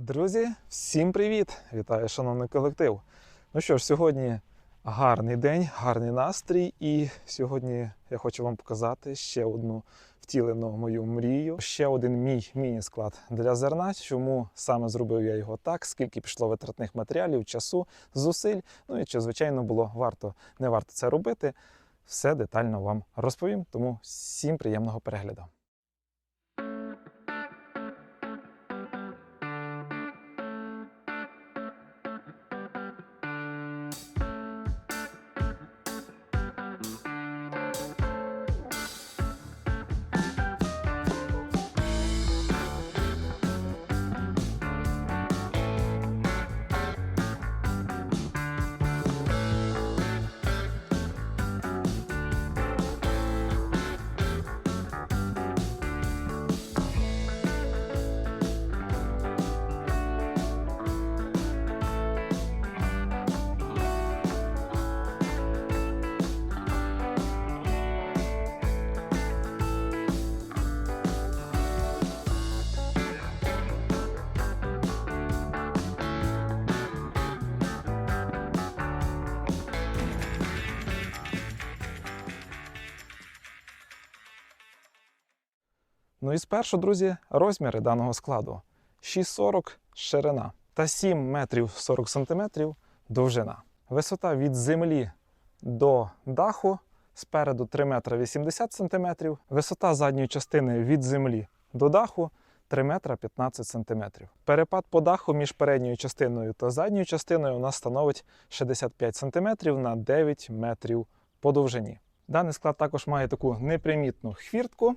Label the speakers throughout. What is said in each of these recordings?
Speaker 1: Друзі, всім привіт! Вітаю, шановний колектив. Ну що ж, сьогодні гарний день, гарний настрій, і сьогодні я хочу вам показати ще одну втілену мою мрію, ще один мій міні-склад для зерна. Чому саме зробив я його так, скільки пішло витратних матеріалів, часу, зусиль. Ну і чи звичайно було варто не варто це робити. Все детально вам розповім. Тому всім приємного перегляду. Ну і спершу, друзі, розміри даного складу: 6,40 ширина та 7 метрів 40 сантиметрів довжина. Висота від землі до даху спереду 3 метра 80 сантиметрів. Висота задньої частини від землі до даху 3 метра 15 сантиметрів. Перепад по даху між передньою частиною та задньою частиною у нас становить 65 сантиметрів на 9 метрів по довжині. Даний склад також має таку непримітну хвіртку,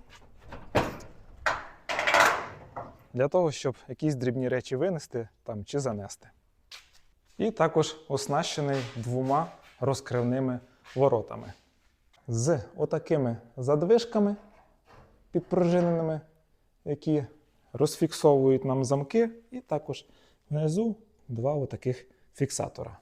Speaker 1: для того, щоб якісь дрібні речі винести там чи занести. І також оснащений двома розкривними воротами з отакими задвижками підпружиненими, які розфіксовують нам замки, і також внизу два отаких фіксатора.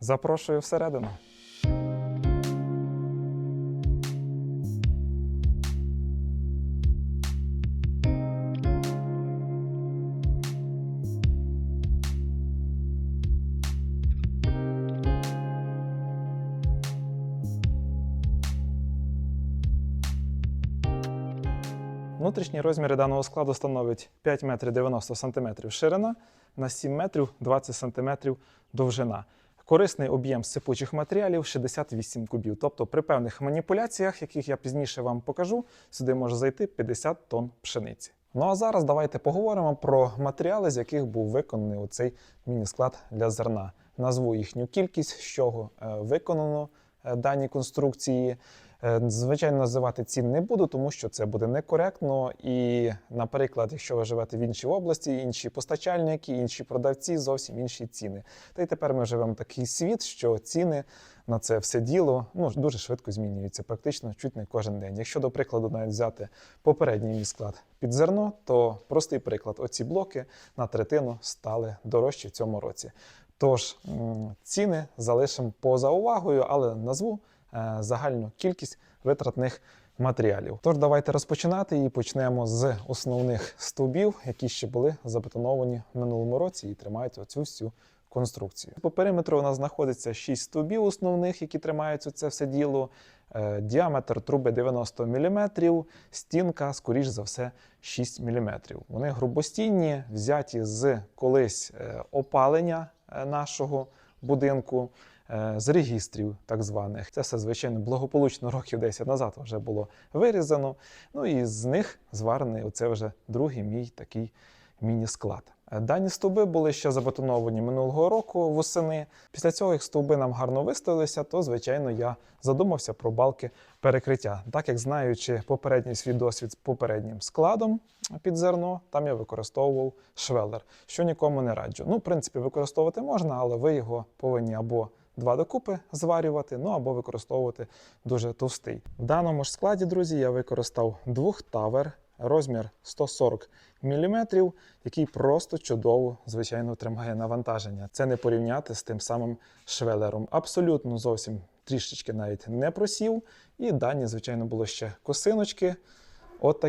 Speaker 1: Запрошую всередину. Внутрішні розміри даного складу становить 5 метрів 90 сантиметрів ширина на 7 метрів 20 сантиметрів довжина. Корисний об'єм сипучих матеріалів 68 кубів. Тобто при певних маніпуляціях, яких я пізніше вам покажу, сюди може зайти 50 тонн пшениці. Ну а зараз давайте поговоримо про матеріали, з яких був виконаний оцей міні-склад для зерна. Назву їхню кількість, з чого е, виконано е, дані конструкції. Е, Звичайно, називати цін не буду, тому що це буде некоректно. І, наприклад, якщо ви живете в іншій області, інші постачальники, інші продавці зовсім інші ціни. Та й тепер ми живемо в такий світ, що ціни на це все діло ну, дуже швидко змінюються, практично чуть не кожен день. Якщо, до прикладу, навіть взяти попередній мій склад під зерно, то простий приклад: оці блоки на третину стали дорожчі в цьому році. Тож ціни залишимо поза увагою, але назву загальну кількість витратних матеріалів. Тож давайте розпочинати і почнемо з основних стовбів, які ще були забетоновані в минулому році і тримають оцю всю конструкцію. По периметру у нас знаходиться 6 стовбів основних, які тримають це все діло. Е, Діаметр труби 90 мм, стінка, скоріш за все, 6 мм. Вони грубостінні, взяті з колись е, опалення е, нашого будинку, е, з регістрів так званих. Це все, звичайно, благополучно років 10 назад вже було вирізано. Ну і з них зварений оце вже другий мій такий міні-склад. Дані стовби були ще забетоновані минулого року восени. Після цього їх стовби нам гарно виставилися, то звичайно я задумався про балки перекриття. Так як знаючи попередній свій досвід з попереднім складом під зерно, там я використовував швелер, що нікому не раджу. Ну, в принципі, використовувати можна, але ви його повинні або два докупи зварювати, ну або використовувати дуже товстий. В даному ж складі, друзі, я використав двохтавер, розмір 140 мм, який просто чудово, звичайно, тримає навантаження. Це не порівняти з тим самим швелером. Абсолютно зовсім трішечки навіть не просів. І дані, звичайно, було ще косиночки. От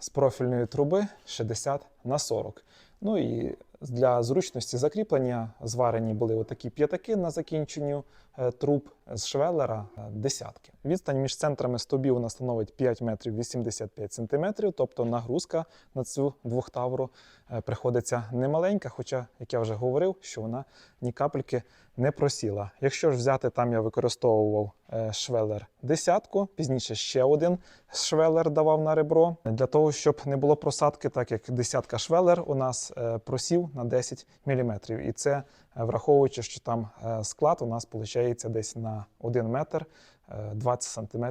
Speaker 1: з профільної труби 60 на 40. Ну і для зручності закріплення зварені були отакі п'ятаки на закінченню е, труб з швелера е, десятки. Відстань між центрами стобів вона становить 5 метрів 85 сантиметрів, тобто нагрузка на цю двохтавру е, приходиться немаленька, хоча, як я вже говорив, що вона ні капельки не просіла. Якщо ж взяти, там я використовував е, швелер десятку, пізніше ще один швелер давав на ребро, для того, щоб не було просадки, так як десятка швелер у нас е, просів на 10 мм. І це е, враховуючи, що там склад у нас виходить десь на 1 метр е, 20 см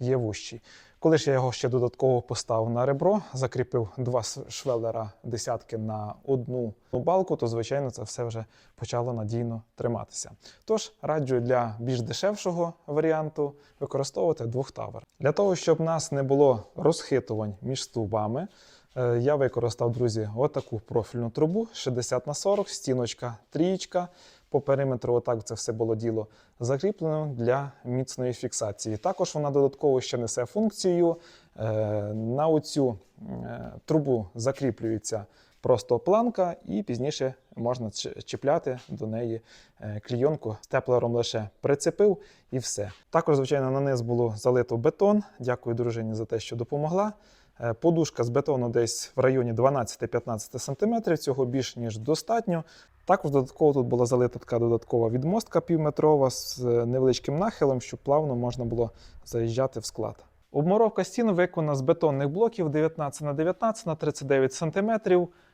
Speaker 1: є вущий. Коли ж я його ще додатково поставив на ребро, закріпив два швелера десятки на одну балку, то звичайно це все вже почало надійно триматися. Тож раджу для більш дешевшого варіанту використовувати двохтавер. Для того, щоб нас не було розхитувань між стовбами, е, я використав, друзі, отаку профільну трубу 60 на 40, стіночка трієчка. По периметру отак це все було діло закріплено для міцної фіксації. Також вона додатково ще несе функцію. е, На оцю е, трубу закріплюється просто планка, і пізніше можна чіпляти до неї е, клійонку. Степлером лише прицепив і все. Також, звичайно, на низ було залито бетон. Дякую дружині за те, що допомогла. Подушка з бетону десь в районі 12-15 см, цього більш ніж достатньо. Також додатково тут була залита така додаткова відмостка півметрова з е, невеличким нахилом, щоб плавно можна було заїжджати в склад. Обмуровка стін виконана з бетонних блоків 19 на 19 на 39 см,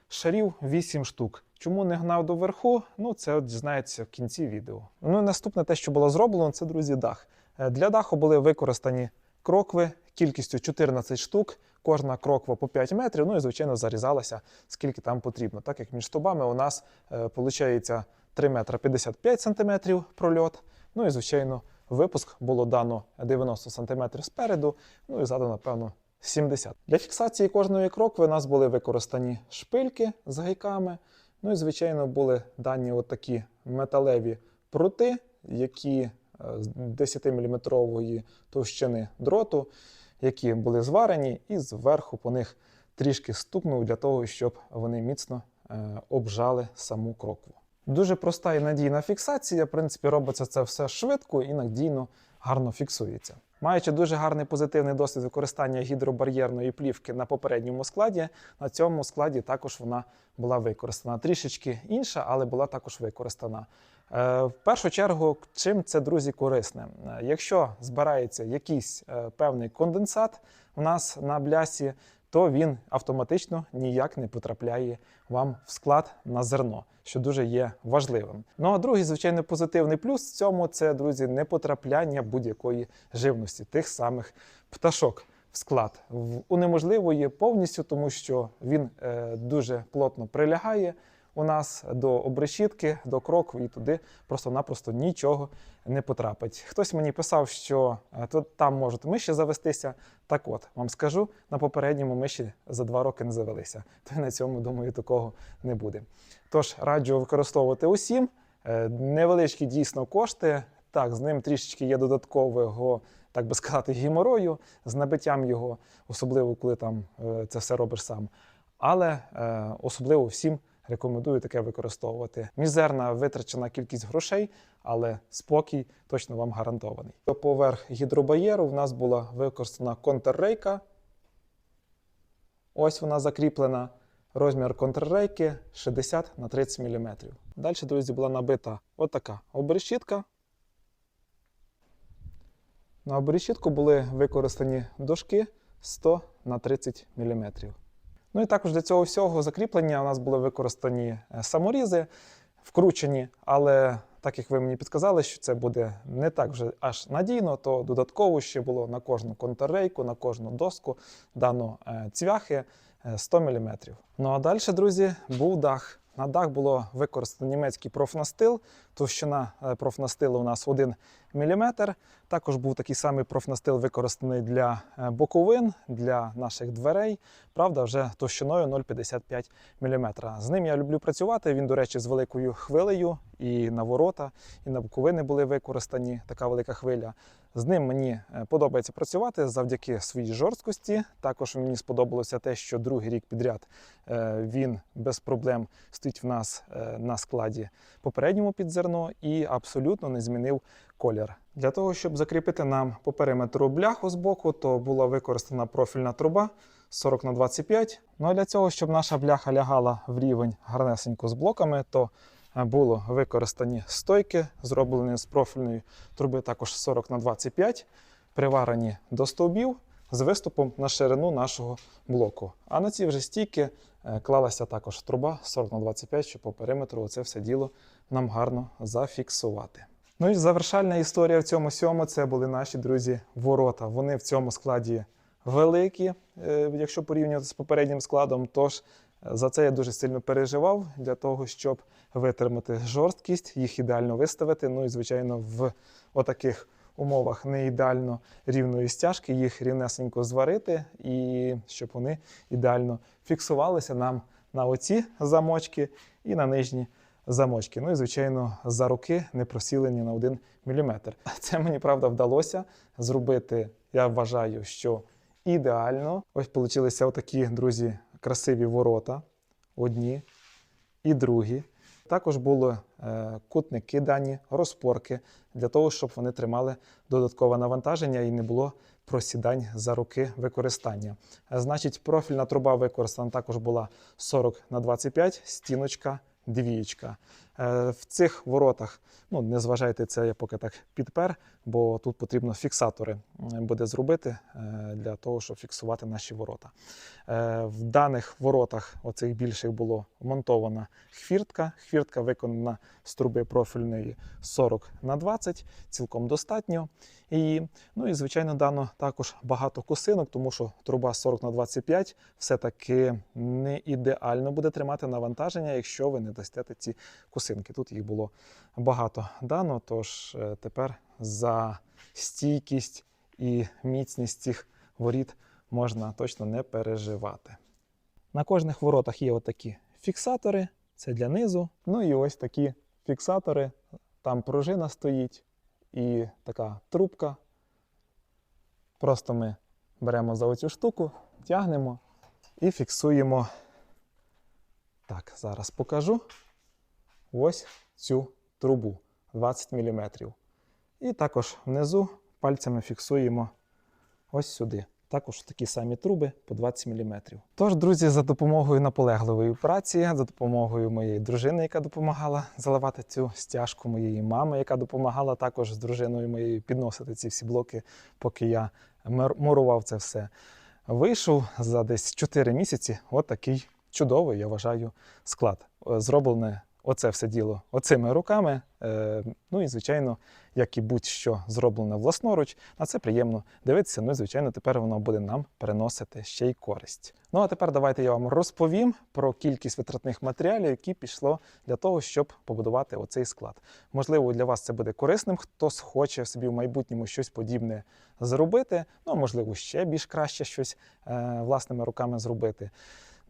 Speaker 1: шарів 8 штук. Чому не гнав до верху? Ну, це дізнається в кінці відео. Ну і наступне те, що було зроблено, це, друзі, дах. Е, Для даху були використані крокви кількістю 14 штук, кожна кроква по 5 метрів. Ну і звичайно зарізалася скільки там потрібно. Так як між стовбами у нас виходить 3 метра 55 сантиметрів прольот. Ну і звичайно, випуск було дано 90 сантиметрів спереду, ну і ззаду, напевно, 70. Для фіксації кожної крокви у нас були використані шпильки з гайками. Ну і, звичайно, були дані от такі металеві прути, які е, з 10-мм товщини дроту, які були зварені, і зверху по них трішки стукнув для того, щоб вони міцно е, обжали саму крокву. Дуже проста і надійна фіксація. В принципі, робиться це все швидко і надійно гарно фіксується. Маючи дуже гарний позитивний досвід використання гідробар'єрної плівки на попередньому складі, на цьому складі також вона була використана. Трішечки інша, але була також використана. Е, В першу чергу, чим це, друзі, корисне? Е, Якщо збирається якийсь е, певний конденсат у нас на блясі, то він автоматично ніяк не потрапляє вам в склад на зерно, що дуже є важливим. Ну а другий, звичайно, позитивний плюс в цьому це, друзі, не потрапляння будь-якої живності, тих самих пташок в склад. В- Унеможливує повністю, тому що він е, дуже плотно прилягає у нас до обрешітки, до кроку, і туди просто-напросто нічого не потрапить. Хтось мені писав, що е, тут там можуть миші завестися. Так от, вам скажу, на попередньому миші за два роки не завелися. То й на цьому, думаю, такого не буде. Тож раджу використовувати усім. Е, Невеличкі дійсно кошти. Так, з ним трішечки є додаткового, так би сказати, геморою з набиттям його, особливо коли там е, це все робиш сам. Але е, особливо всім рекомендую таке використовувати. Мізерна витрачена кількість грошей, але спокій точно вам гарантований. Поверх гідробаєру в нас була використана контррейка. Ось вона закріплена. Розмір контррейки 60 на 30 мм. Далі, друзі, була набита отака обрешітка. На обрешітку були використані дошки 100 на 30 мм. Ну і також для цього всього закріплення у нас були використані е, саморізи, вкручені, але так як ви мені підказали, що це буде не так вже аж надійно, то додатково ще було на кожну контррейку, на кожну доску дано е, цвяхи е, 100 мм. Ну а далі, друзі, був дах. На дах було використано німецький профнастил. Товщина е, профнастилу у нас 1 мм. Також був такий самий профнастил використаний для е, боковин, для наших дверей. Правда, вже товщиною 0,55 мм. З ним я люблю працювати. Він, до речі, з великою хвилею і на ворота, і на боковини були використані така велика хвиля. З ним мені е, подобається працювати завдяки своїй жорсткості. Також мені сподобалося те, що другий рік підряд е, він без проблем стоїть в нас е, на складі попередньому під зерно і абсолютно не змінив колір. Для того, щоб закріпити нам по периметру бляху з боку, то була використана профільна труба 40 на 25. Ну а для цього, щоб наша бляха лягала в рівень гарнесенько з блоками, то було використані стойки, зроблені з профільної труби також 40 на 25, приварені до стовбів з виступом на ширину нашого блоку. А на ці вже стійки е, клалася також труба 40 на 25, щоб по периметру це все діло нам гарно зафіксувати. Ну і завершальна історія в цьому сьому це були наші друзі ворота. Вони в цьому складі великі, е, якщо порівнювати з попереднім складом. Тож е, за це я дуже сильно переживав для того, щоб витримати жорсткість, їх ідеально виставити. Ну і звичайно, в отаких умовах не ідеально рівної стяжки, їх рівнесенько зварити, і щоб вони ідеально фіксувалися нам на оці замочки і на нижні замочки. Ну і звичайно, за руки не просілені на 1 мм. Це мені правда вдалося зробити. Я вважаю, що ідеально. Ось получилися отакі, друзі, красиві ворота. Одні і другі. Також були е, кутники дані, розпорки для того, щоб вони тримали додаткове навантаження і не було просідань за роки використання. Значить, профільна труба використана також була 40 на 25, стіночка двієчка. Е, В цих воротах, ну не зважайте це, я поки так підпер, бо тут потрібно фіксатори буде зробити е, для того, щоб фіксувати наші ворота. Е, В даних воротах, оцих більших, було вмонтована хвіртка. Хвіртка виконана з труби профільної 40 на 20, цілком достатньо. І, ну і звичайно, дано також багато косинок, тому що труба 40 на 25 все-таки не ідеально буде тримати навантаження, якщо ви не дасте ці косинки. Тут їх було багато дано, тож е, тепер за стійкість і міцність цих воріт можна точно не переживати. На кожних воротах є отакі фіксатори, це для низу. Ну і ось такі фіксатори. Там пружина стоїть і така трубка. Просто ми беремо за оцю штуку, тягнемо і фіксуємо. Так, зараз покажу ось цю трубу 20 мм. І також внизу пальцями фіксуємо ось сюди. Також такі самі труби по 20 мм. Тож, друзі, за допомогою наполегливої праці, за допомогою моєї дружини, яка допомагала заливати цю стяжку, моєї мами, яка допомагала також з дружиною моєю підносити ці всі блоки, поки я мурував це все. Вийшов за десь 4 місяці отакий чудовий, я вважаю, склад. Е, Зроблене оце все діло оцими руками. Е, ну і, звичайно, як і будь-що зроблене власноруч, на це приємно дивитися. Ну і, звичайно, тепер воно буде нам приносити ще й користь. Ну а тепер давайте я вам розповім про кількість витратних матеріалів, які пішло для того, щоб побудувати оцей склад. Можливо, для вас це буде корисним. Хтось хоче собі в майбутньому щось подібне зробити. Ну, можливо, ще більш краще щось е, власними руками зробити.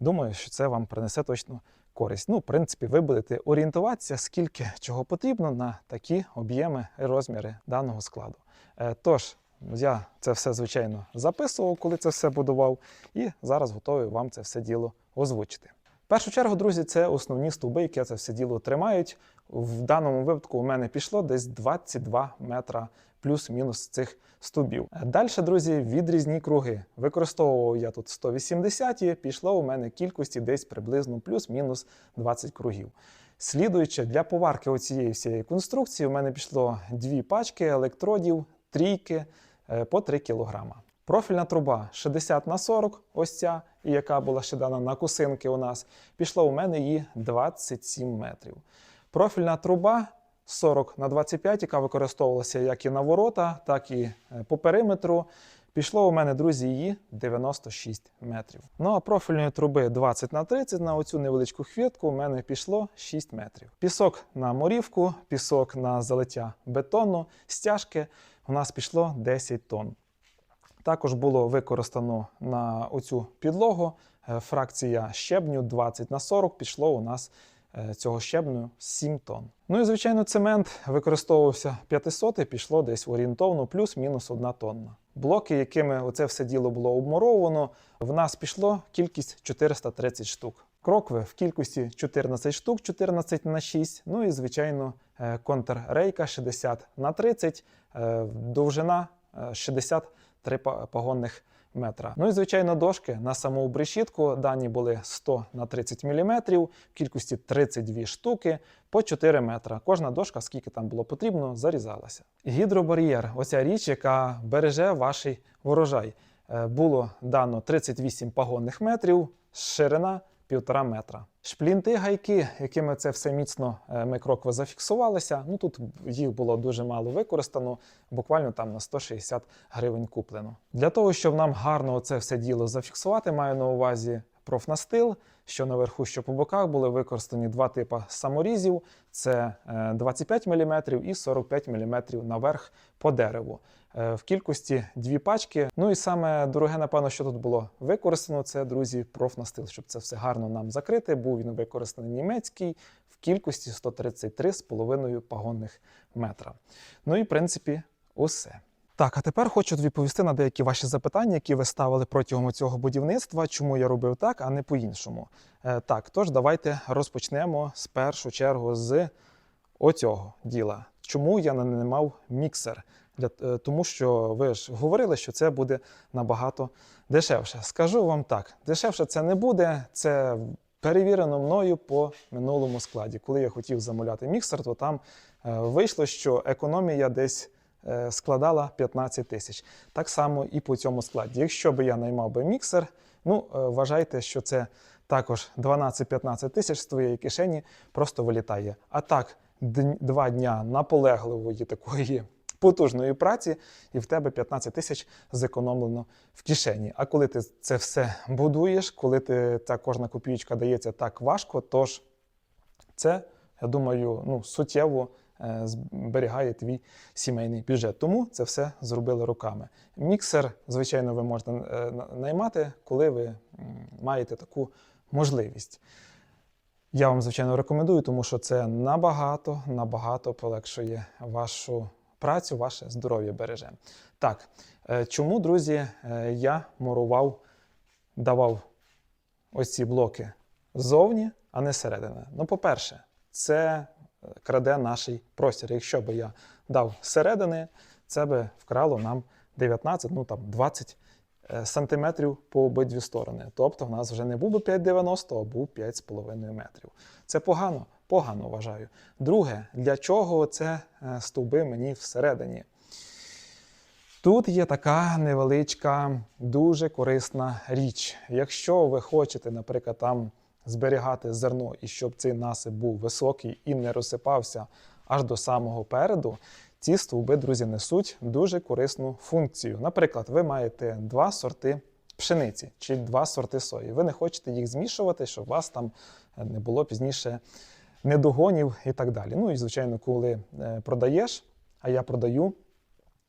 Speaker 1: Думаю, що це вам принесе точно користь. Ну, в принципі, ви будете орієнтуватися, скільки чого потрібно на такі об'єми і розміри даного складу. Е, Тож, я це все, звичайно, записував, коли це все будував, і зараз готовий вам це все діло озвучити. В першу чергу, друзі, це основні стовби, які це все діло тримають. В даному випадку у мене пішло десь 22 метра плюс-мінус цих стовбів. Далі, друзі, відрізні круги. Використовував я тут 180, пішло у мене кількості десь приблизно плюс-мінус 20 кругів. Слідуючи, для поварки оцієї всієї конструкції у мене пішло дві пачки електродів, трійки е, по 3 кг. Профільна труба 60 на 40, ось ця, і яка була ще дана на кусинки у нас, пішло у мене її 27 метрів. Профільна труба 40 на 25, яка використовувалася як і на ворота, так і е, по периметру. Пішло у мене, друзі, її 96 метрів. Ну а профільної труби 20 на 30 на оцю невеличку хвітку у мене пішло 6 метрів. Пісок на морівку, пісок на залиття бетону, стяжки у нас пішло 10 тонн. Також було використано на оцю підлогу е, фракція щебню 20 на 40 пішло у нас е, цього щебню 7 тонн. Ну і звичайно, цемент використовувався 500 і пішло десь орієнтовно плюс-мінус 1 тонна. Блоки, якими оце все діло було обмуровано, в нас пішло кількість 430 штук. Крокви в кількості 14 штук, 14 на 6. Ну і, звичайно, е, контррейка 60 на 30, довжина 60 3 погонних метра. Ну і звичайно, дошки на саму брешітку дані були 100 на 30 мм, в кількості 32 штуки по 4 метра. Кожна дошка, скільки там було потрібно, зарізалася. Гідробар'єр оця річ, яка береже ваш ворожай. Е, було дано 38 пагонних метрів, ширина 1,5 метра. Шплінти гайки, якими це все міцно е, ми крокво зафіксувалися. Ну тут їх було дуже мало використано, буквально там на 160 гривень куплено. Для того, щоб нам гарно це все діло зафіксувати, маю на увазі профнастил, що наверху, що по боках були використані два типи саморізів: це е, 25 мм і 45 мм наверх по дереву. Е, В кількості дві пачки. Ну і саме дороге, напевно, що тут було використано, це друзі, профнастил, щоб це все гарно нам закрити. Був він використаний німецький в кількості 133,5 пагонних метра. Ну і в принципі, усе. Так, а тепер хочу відповісти на деякі ваші запитання, які ви ставили протягом цього будівництва, чому я робив так, а не по-іншому. Е, так, тож давайте розпочнемо з першу чергу з оцього діла. Чому я не мав міксер? Для, е, тому що ви ж говорили, що це буде набагато дешевше. Скажу вам так: дешевше це не буде. Це перевірено мною по минулому складі. Коли я хотів замовляти міксер, то там е, вийшло, що економія десь складала 15 тисяч. Так само і по цьому складі. Якщо би я наймав би міксер, ну е, вважайте, що це також 12-15 тисяч з твоєї кишені просто вилітає. А так, два дня наполегливої такої потужної праці, і в тебе 15 тисяч зекономлено в кишені. А коли ти це все будуєш, коли ти та кожна копійка дається так важко, тож це, я думаю, ну, суттєво е, зберігає твій сімейний бюджет. Тому це все зробили руками. Міксер, звичайно, ви можете е, наймати, коли ви маєте таку можливість. Я вам, звичайно, рекомендую, тому що це набагато, набагато полегшує вашу працю, ваше здоров'я береже. Так, е, чому, друзі, е, я мурував, давав ось ці блоки ззовні, а не зсередини? Ну, по-перше, це е, краде наш простір. Якщо би я дав зсередини, це би вкрало нам 19, ну там 20 е, сантиметрів по обидві сторони. Тобто в нас вже не був би 5,90, а був 5,5 метрів. Це погано, погано вважаю. Друге, для чого це е, стовби мені всередині? Тут є така невеличка, дуже корисна річ. Якщо ви хочете, наприклад, там зберігати зерно і щоб цей насип був високий і не розсипався аж до самого переду, ці стовби, друзі, несуть дуже корисну функцію. Наприклад, ви маєте два сорти пшениці чи два сорти сої. Ви не хочете їх змішувати, щоб у вас там не було пізніше недогонів і так далі. Ну і звичайно, коли е, продаєш, а я продаю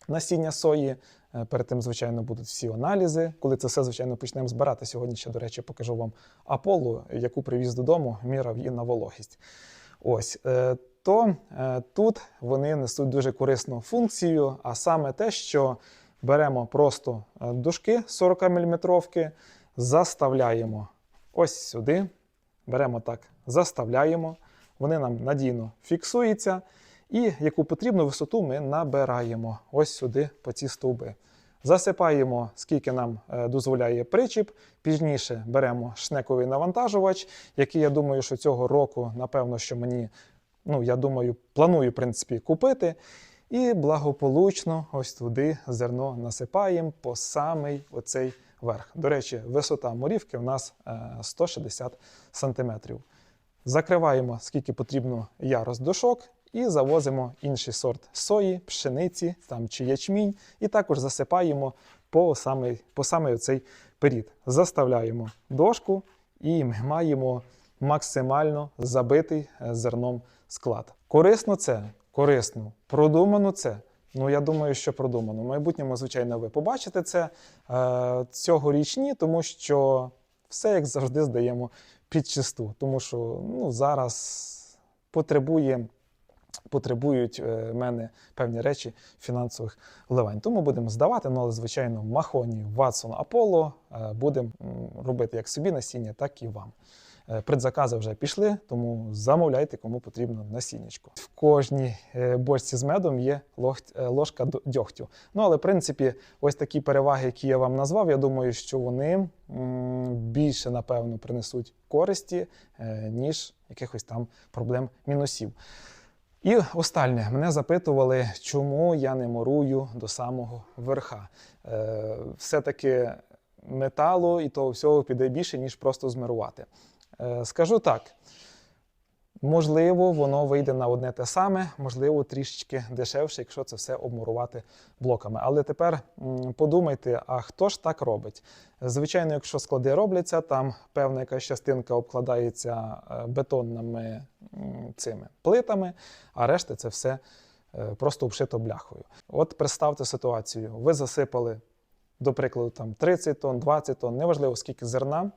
Speaker 1: насіння сої. Е, Перед тим, звичайно, будуть всі аналізи. Коли це все, звичайно, почнемо збирати. Сьогодні ще, до речі, покажу вам Аполло, яку привіз додому, мірав її на вологість. Ось. е, То е, тут вони несуть дуже корисну функцію, а саме те, що беремо просто дужки 40 мм, заставляємо ось сюди. Беремо так, заставляємо, вони нам надійно фіксуються. І яку потрібну висоту ми набираємо ось сюди по ці стовби. Засипаємо, скільки нам е, дозволяє причіп. Пізніше беремо шнековий навантажувач, який я думаю, що цього року, напевно, що мені, ну я думаю, планую в принципі купити. І благополучно ось туди зерно насипаємо по самий оцей верх. До речі, висота морівки в нас е, 160 см. Закриваємо скільки потрібно ярус дошок і завозимо інший сорт сої, пшениці там, чи ячмінь, і також засипаємо по самий, по самий цей період. Заставляємо дошку і ми маємо максимально забитий е, зерном склад. Корисно це? Корисно. Продумано це? Ну, я думаю, що продумано. В майбутньому, звичайно, ви побачите це е, цьогоріч ні, тому що все, як завжди, здаємо під чисту. Тому що ну, зараз потребує, потребують е, мене певні речі фінансових вливань. Тому будемо здавати, ну, але, звичайно, Махоні, Ватсон, Аполло будемо робити як собі насіння, так і вам. Е, Предзакази вже пішли, тому замовляйте, кому потрібно насіннячко. В кожній е, бочці з медом є ложка дьогтю. Ну але в принципі, ось такі переваги, які я вам назвав, я думаю, що вони більше напевно принесуть користі, ніж якихось там проблем мінусів. І останнє, мене запитували, чому я не морую до самого верха. Е, все-таки металу і того всього піде більше, ніж просто змирувати. Е, Скажу так. Можливо, воно вийде на одне те саме, можливо, трішечки дешевше, якщо це все обмурувати блоками. Але тепер подумайте, а хто ж так робить? Звичайно, якщо склади робляться, там певна якась частинка обкладається е, бетонними цими плитами, а решта це все е, просто обшито бляхою. От представте ситуацію: ви засипали, до прикладу, там 30 тонн, 20 тонн, неважливо скільки зерна,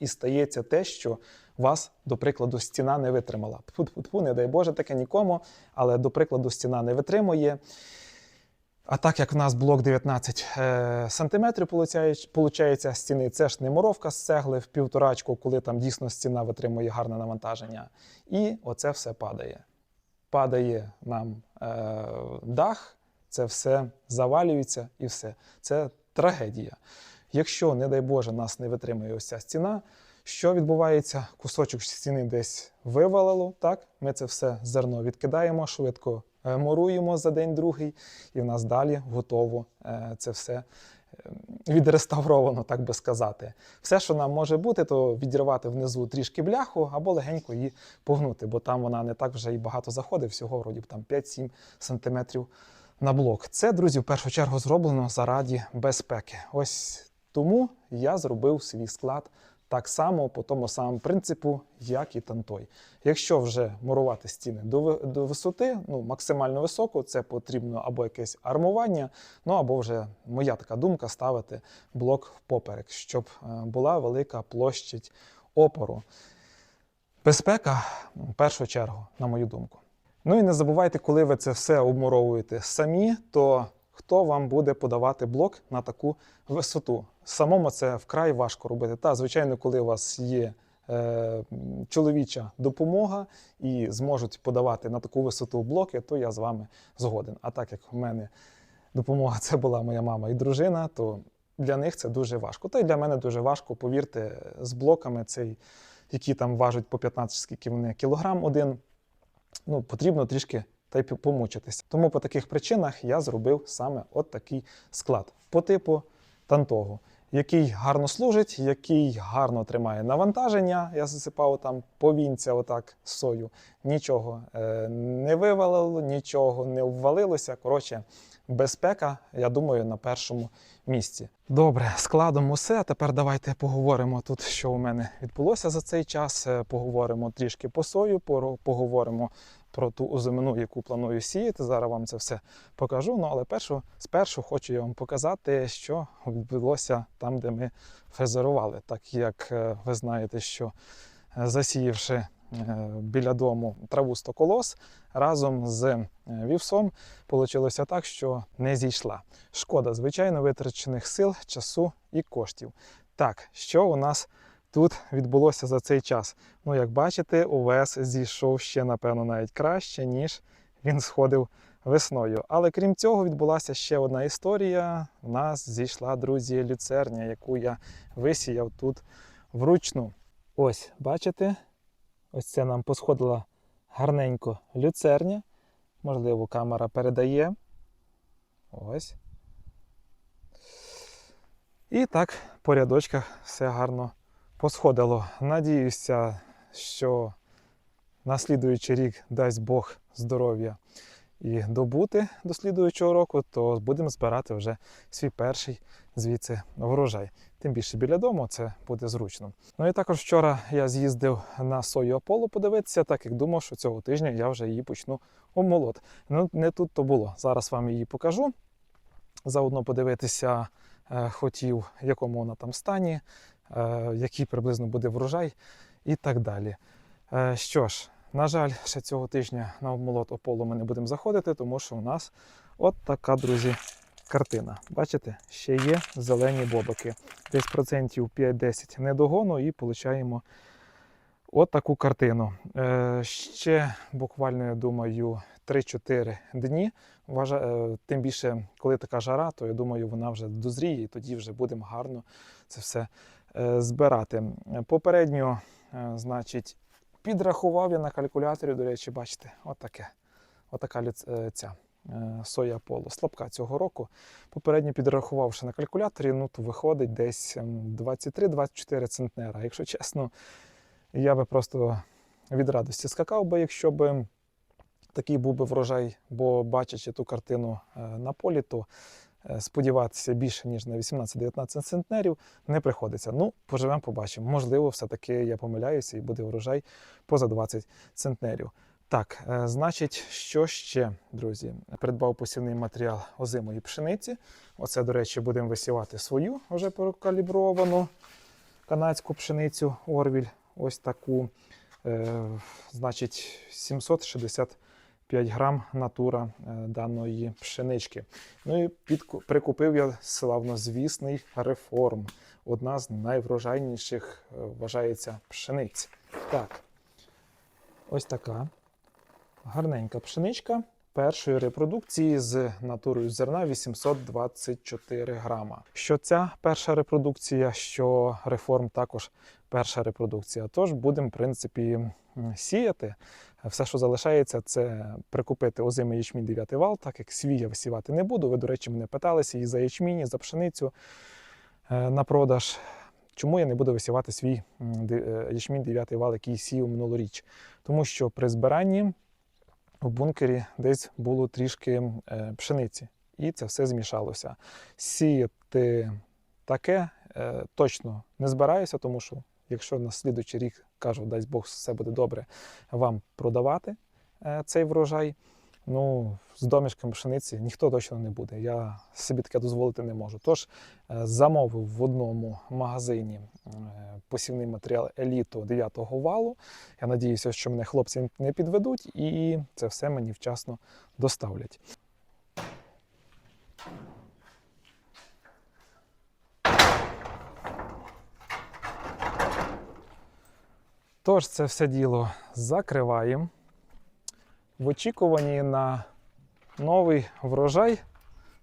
Speaker 1: і стається те, що вас, до прикладу, стіна не витримала. Тьфу-тьфу-тьфу, не дай Боже, таке нікому, але до прикладу, стіна не витримує. А так як в нас блок 19 е, сантиметрів получається стіни, це ж не моровка з цегли в півторачку, коли там дійсно стіна витримує гарне навантаження. І оце все падає. Падає нам е, дах, це все завалюється і все. Це трагедія. Якщо, не дай Боже, нас не витримує ось ця стіна, що відбувається? Кусочок стіни десь вивалило, так? Ми це все зерно відкидаємо, швидко е, моруємо за день-другий, і в нас далі готово е, це все е, відреставровано, так би сказати. Все, що нам може бути, то відірвати внизу трішки бляху або легенько її погнути, бо там вона не так вже і багато заходить, всього вроді б там 5-7 сантиметрів на блок. Це, друзі, в першу чергу зроблено заради безпеки. Ось тому я зробив свій склад так само по тому самому принципу, як і тантой. Якщо вже мурувати стіни до, до висоти, ну максимально високо, це потрібно або якесь армування, ну або вже моя така думка ставити блок впоперек, щоб е, була велика площадь опору. Безпека в першу чергу, на мою думку. Ну і не забувайте, коли ви це все обмуровуєте самі, то хто вам буде подавати блок на таку висоту? Самому це вкрай важко робити. Та, звичайно, коли у вас є е, чоловіча допомога і зможуть подавати на таку висоту блоки, то я з вами згоден. А так як в мене допомога це була моя мама і дружина, то для них це дуже важко. Та й для мене дуже важко, повірте, з блоками цей, які там важать по 15 скільки вони кілограм один ну, потрібно трішки та й помучитися. Тому по таких причинах я зробив саме от такий склад по типу тантогу, який гарно служить, який гарно тримає навантаження. Я засипав там повінця, отак сою. Нічого е, не вивалило, нічого не ввалилося. Коротше, безпека, я думаю, на першому місці. Добре, складом усе. Тепер давайте поговоримо тут, що у мене відбулося за цей час. Е, Поговоримо трішки по сою, поговоримо про ту озимину, яку планую сіяти. Зараз вам це все покажу. Ну але першу, спершу хочу я вам показати, що відбулося там, де ми фрезерували. Так як е, ви знаєте, що е, засіявши е, біля дому траву 100 колос разом з вівсом, вийшло так, що не зійшла. Шкода, звичайно, витрачених сил, часу і коштів. Так, що у нас тут відбулося за цей час? Ну, як бачите, овес зійшов ще, напевно, навіть краще, ніж він сходив весною. Але крім цього, відбулася ще одна історія. У нас зійшла, друзі, люцерня, яку я висіяв тут вручну. Ось, бачите, ось це нам посходила гарненько люцерня. Можливо, камера передає. Ось. І так, по рядочках все гарно посходило. Надіюся, що на слідуючий рік дасть Бог здоров'я і добути до слідуючого року, то будемо збирати вже свій перший звідси врожай. Тим більше біля дому це буде зручно. Ну і також вчора я з'їздив на сою Аполло подивитися, так як думав, що цього тижня я вже її почну обмолот. Ну не тут то було. Зараз вам її покажу. Заодно подивитися е, хотів, в якому вона там стані, який приблизно буде врожай і так далі. Е, що ж, на жаль, ще цього тижня на обмолот Аполло ми не будемо заходити, тому що у нас от така, друзі, картина. Бачите, ще є зелені бобики. Десь процентів 5-10 недогону і получаємо от таку картину. Е, ще буквально, я думаю, 3-4 дні. Е, Тим більше, коли така жара, то я думаю, вона вже дозріє, і тоді вже будемо гарно це все е, збирати. Е, Попередньо, е, значить, підрахував я на калькуляторі, до речі, бачите, от таке. Отака е, ця соя поло. Слабка цього року. Попередньо підрахувавши на калькуляторі, ну то виходить десь ем, 23-24 центнера. Якщо чесно, я би просто від радості скакав би, якщо б такий був би врожай, бо бачачи ту картину на полі, то Е, сподіватися більше ніж на 18-19 центнерів не приходиться. Ну, поживемо, побачимо. Можливо, все-таки я помиляюся і буде урожай поза 20 центнерів. Так, е, значить, що ще, друзі? Придбав посівний матеріал озимої пшениці. Оце, до речі, будемо висівати свою вже прокалібровану канадську пшеницю Орвіль. Ось таку. Е, значить, 760 5 грам натура е, даної пшенички. Ну і під, прикупив я славнозвісний реформ. Одна з найврожайніших е, вважається пшениць. Так, ось така гарненька пшеничка першої репродукції з натурою зерна 824 грама. Що ця перша репродукція, що реформ також перша репродукція. Тож будемо, в принципі сіяти. Все, що залишається, це прикупити озимий ячмінь 9 вал, так як свій я висівати не буду. Ви, до речі, мене питалися і за ячмінь, і за пшеницю е, на продаж. Чому я не буду висівати свій е, ячмінь 9 вал, який сіяв минулоріч? Тому що при збиранні в бункері десь було трішки е, пшениці, і це все змішалося. Сіяти таке точно не збираюся, тому що якщо на слідуючий рік кажу, дасть Бог, все буде добре, вам продавати е, цей врожай. Ну, з домішком пшениці ніхто точно не буде. Я собі таке дозволити не можу. Тож е, замовив в одному магазині е, посівний матеріал еліту 9-го валу. Я надіюся, що мене хлопці не підведуть і це все мені вчасно доставлять. Тож це все діло закриваємо. В очікуванні на новий врожай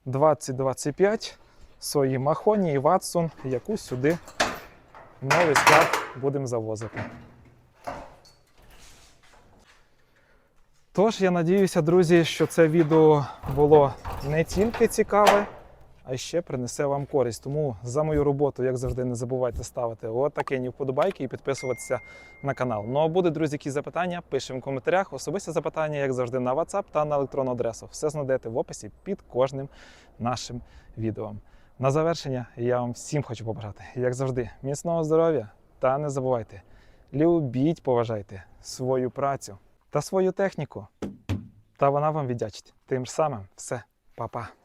Speaker 1: 2025 сої Махоні і Ватсон, яку сюди в новий склад будемо завозити. Тож я надіюся, друзі, що це відео було не тільки цікаве, а ще принесе вам користь. Тому за мою роботу, як завжди, не забувайте ставити отакі вподобайки і підписуватися на канал. Ну а буде, друзі, якісь запитання, пишемо в коментарях. Особисті запитання, як завжди, на WhatsApp та на електронну адресу. Все знайдете в описі під кожним нашим відео. На завершення я вам всім хочу побажати, як завжди, міцного здоров'я та не забувайте, любіть, поважайте свою працю та свою техніку. Та вона вам віддячить. Тим ж самим все, па-па.